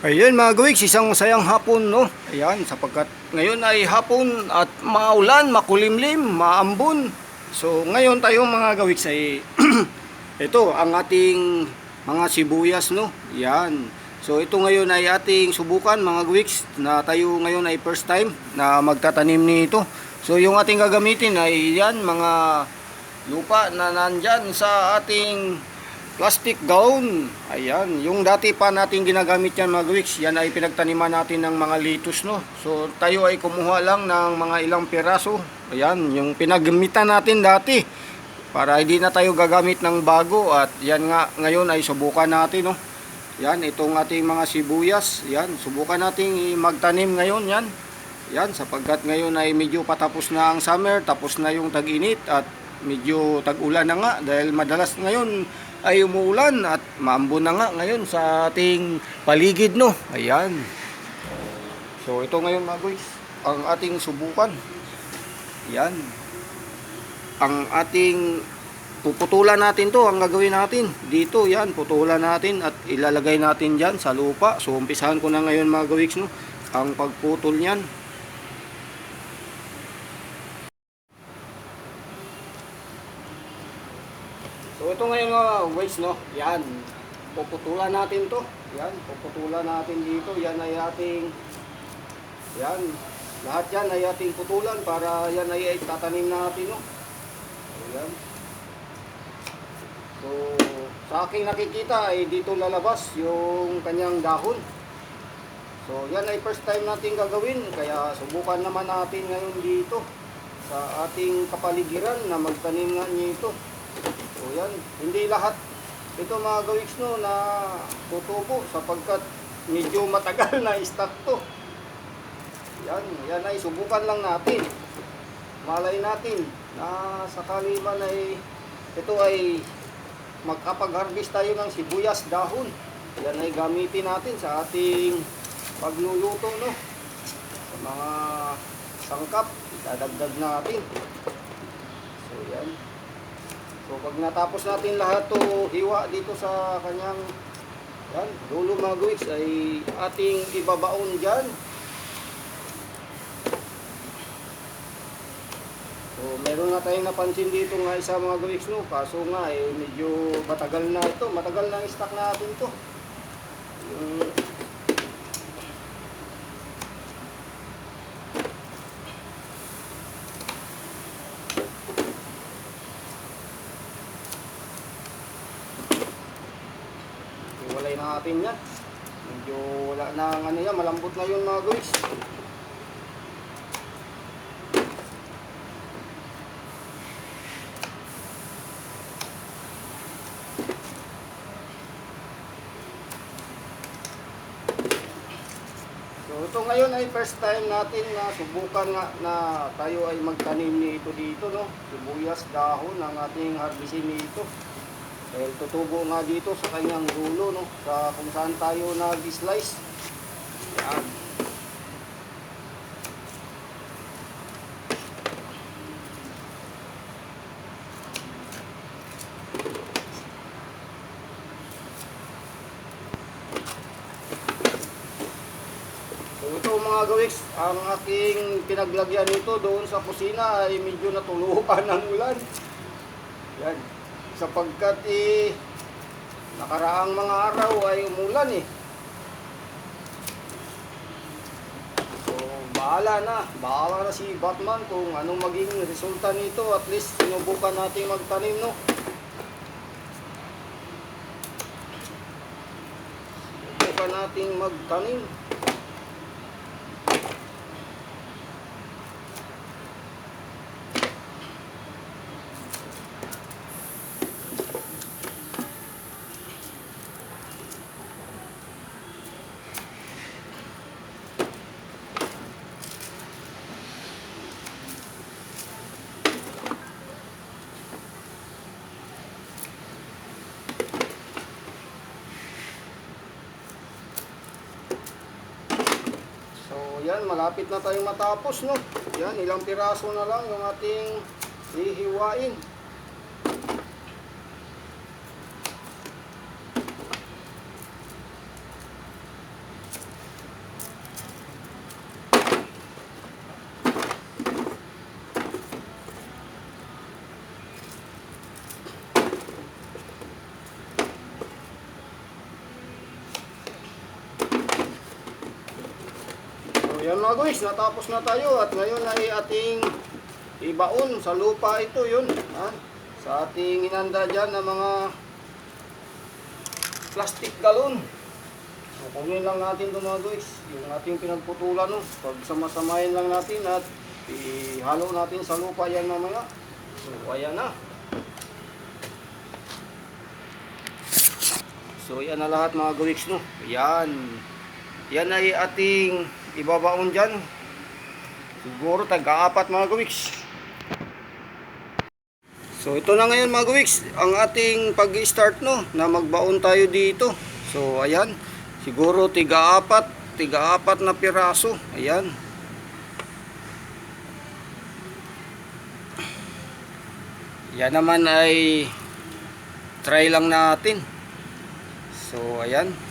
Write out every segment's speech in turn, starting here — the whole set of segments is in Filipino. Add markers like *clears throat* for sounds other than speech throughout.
Ayun mga gawiks, isang masayang hapon no. Ayan, sapagkat ngayon ay hapon at maulan, makulimlim, maambon. So ngayon tayo mga gawiks ay *clears throat* ito ang ating mga sibuyas no. Yan. So ito ngayon ay ating subukan mga gawiks na tayo ngayon ay first time na magtatanim nito. So yung ating gagamitin ay yan mga lupa na nandyan sa ating plastic gown. Ayan, yung dati pa natin ginagamit yan mga gawiks, yan ay pinagtaniman natin ng mga litus no. So tayo ay kumuha lang ng mga ilang piraso. Ayan, yung pinagamitan natin dati para hindi na tayo gagamit ng bago at yan nga ngayon ay subukan natin no. Yan, itong ating mga sibuyas, yan, subukan nating magtanim ngayon yan. Yan, sapagkat ngayon ay medyo patapos na ang summer, tapos na yung tag-init at medyo tag-ulan na nga dahil madalas ngayon ay umuulan at maambon na nga ngayon sa ating paligid no. Ayan. So ito ngayon mga guys, ang ating subukan. Yan. Ang ating puputulan natin to, ang gagawin natin dito, yan, putulan natin at ilalagay natin diyan sa lupa. So umpisahan ko na ngayon mga gawiks no, ang pagputol niyan. Ito ngayon mga guys no, yan. Puputulan natin to. Yan, puputulan natin dito. Yan ay ating yan. Lahat yan ay ating putulan para yan ay tatanim natin no. So, yan. So sa aking nakikita ay dito lalabas yung kanyang dahon. So yan ay first time natin gagawin kaya subukan naman natin ngayon dito sa ating kapaligiran na magtanim nga nito. So yan, hindi lahat ito mga gawiks no na tutubo sapagkat medyo matagal *laughs* na stock to. Yan, yan ay subukan lang natin. Malay natin na sakali man ay ito ay magkapag-harvest tayo ng sibuyas dahon. Yan ay gamitin natin sa ating pagluluto no. Sa mga sangkap, idadagdag natin. So yan. So pag natapos natin lahat to hiwa dito sa kanyang yan, dulo mga guwiks ay ating ibabaon dyan. So meron na tayong napansin dito nga isa mga guwiks no, kaso nga eh medyo matagal na ito, matagal na ang stock natin to. Yung Iwalay na natin yan. Medyo wala na ang ano yan, malambot na yun mga guys. So ito ngayon ay first time natin na subukan nga na tayo ay magtanim nito dito no. Sibuyas dahon ang ating harvestin nito. Dahil tutubo nga dito sa kanyang dulo, no? Sa kung saan tayo nag-slice. Yan. Ito mga gawiks, ang aking pinaglagyan nito doon sa kusina ay medyo natulukan ng ulan. Yan sapagkat eh, nakaraang mga araw ay umulan eh. So, bahala na. Bahala na si Batman kung anong maging resulta nito. At least, sinubukan natin magtanim, no? Sinubukan natin magtanim. So, yan, malapit na tayong matapos, no? Yan, ilang piraso na lang yung ating hihiwain. Yan mga guys, natapos na tayo at ngayon ay ating ibaon sa lupa ito yun. Ha? Sa ating inanda dyan na mga plastic galon. So, kunin lang natin ito mga guys, yung ating pinagputulan. No? Pag samasamahin lang natin at ihalo natin sa lupa yan mamaya. So ayan na. So yan na lahat mga guwiks no. Yan. Yan ay ating ibabaon dyan. Siguro taga-apat mga guwiks. So ito na ngayon mga guwiks, ang ating pag-start no, na magbaon tayo dito. So ayan, siguro tiga-apat, tiga-apat na piraso. Ayan. Yan naman ay try lang natin. So ayan.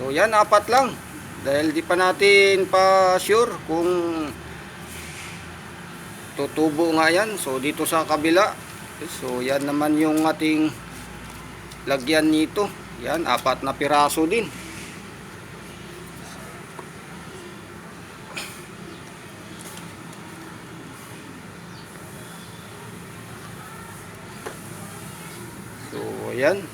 So yan, apat lang. Dahil di pa natin pa sure kung tutubo nga yan. So dito sa kabila. So yan naman yung ating lagyan nito. Yan, apat na piraso din. So ayan.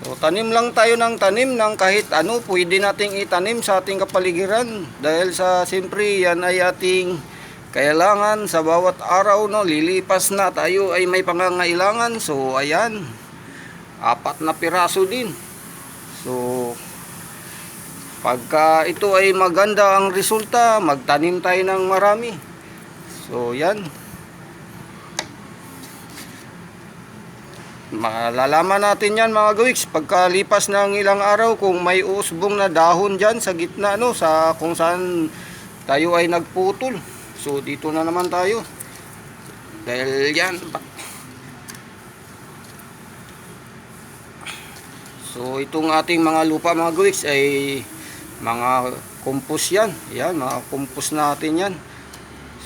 So tanim lang tayo ng tanim ng kahit ano pwede nating itanim sa ating kapaligiran. Dahil sa siyempre yan ay ating kailangan sa bawat araw no? Lilipas na tayo ay may pangangailangan. So ayan apat na piraso din. So pagka ito ay maganda ang resulta magtanim tayo ng marami. So yan Malalaman natin yan mga gawiks pagkalipas ng ilang araw kung may usbong na dahon dyan sa gitna no, sa kung saan tayo ay nagputol. So dito na naman tayo. Dahil yan. So itong ating mga lupa mga gawiks ay mga kumpos yan. Yan, mga kumpos natin yan.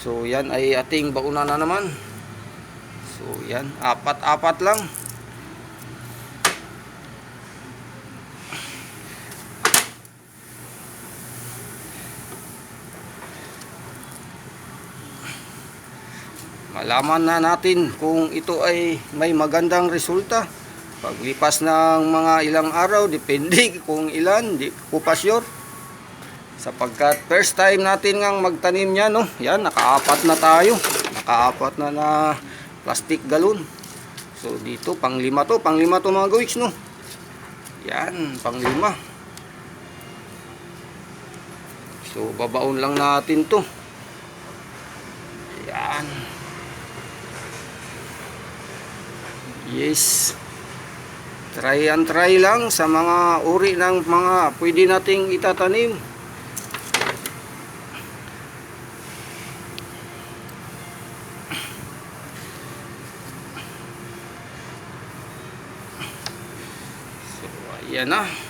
So yan ay ating bauna na naman. So yan, apat-apat lang. Malaman na natin kung ito ay may magandang resulta. Paglipas ng mga ilang araw depende *laughs* kung ilan di ko pa sure. Sapagkat first time natin ngang magtanim niya no? Yan nakaapat na tayo. Nakaapat na na plastic galon. So dito pang lima to. Pang lima to mga gawiks no? Yan pang lima so babaon lang natin to. Yan Yes. Try and try lang sa mga uri ng mga pwede nating itatanim. So, ayan na.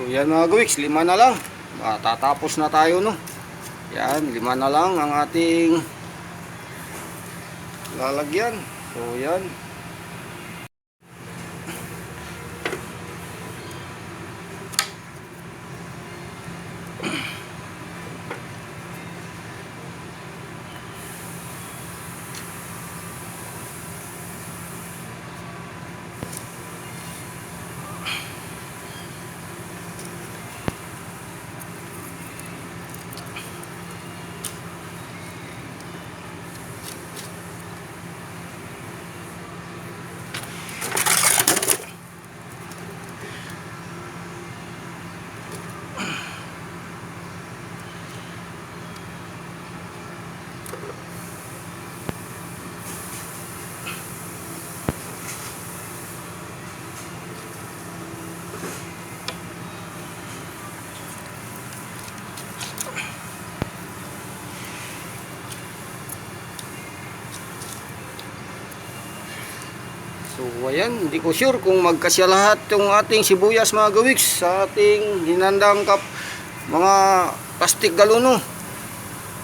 So yan mga gawiks, lima na lang. Matatapos na tayo no. Yan, lima na lang ang ating lalagyan. So yan. So ayan, hindi ko sure kung magkasya lahat yung ating sibuyas mga gawiks sa ating hinandang kap mga plastic galono.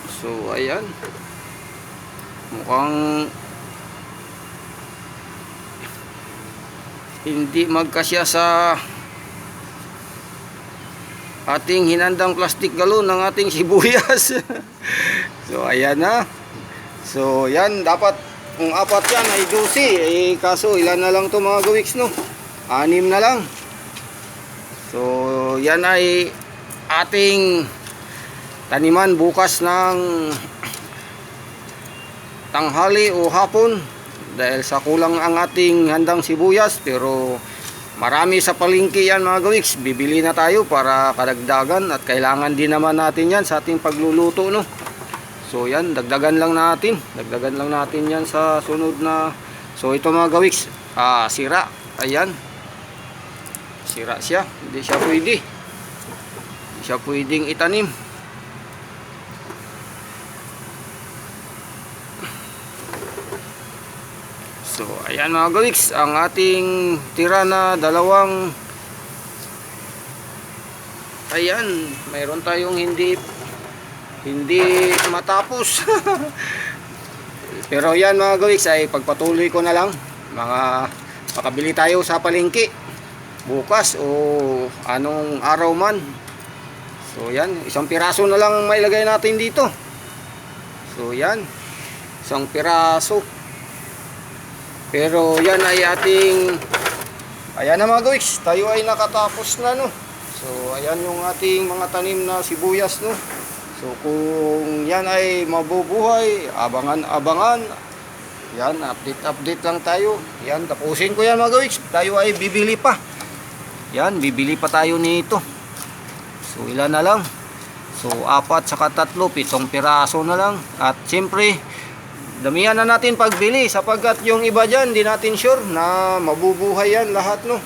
So ayan. Mukhang hindi magkasya sa ating hinandang plastic galon ng ating *laughs* sibuyas. so ayan na. So yan dapat kung apat yan ay 12 eh kaso ilan na lang to mga gawiks no. Anim na lang. So yan ay ating taniman bukas ng *clears throat* tanghali o hapon dahil sa kulang ang ating handang sibuyas pero marami sa palengke yan mga gawiks bibili na tayo para kadagdagan at kailangan din naman natin yan sa ating pagluluto no so yan dagdagan lang natin. Dagdagan lang natin yan sa sunod na so ito mga gawiks. Ah, sira. Ayan. Sira siya. Hindi siya pwede. Hindi siya pwedeng itanim. So, ayan mga gawiks, ang ating tira na dalawang Ayan, mayroon tayong hindi hindi matapos. *laughs* Pero yan mga gawiks ay pagpatuloy ko na lang. Mga makabili tayo sa palengke bukas o anong araw man. So yan, isang piraso na lang mailagay natin dito. So yan, isang piraso. Pero yan ay ating Ayan na mga gawiks, tayo ay nakatapos na no. So ayan yung ating mga tanim na sibuyas no. So kung yan ay mabubuhay, abangan-abangan. Yan, update-update lang tayo. Yan, tapusin ko yan mga gawiks. Tayo ay bibili pa. Yan, bibili pa tayo nito. So ilan na lang. So apat saka tatlo, pitong piraso na lang. At siyempre, damihan na natin pagbili sapagkat yung iba dyan, di natin sure na mabubuhay yan lahat no.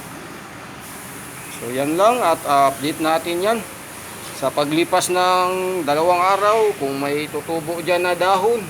So yan lang at update natin yan sa paglipas ng dalawang araw kung may tutubo dyan na dahon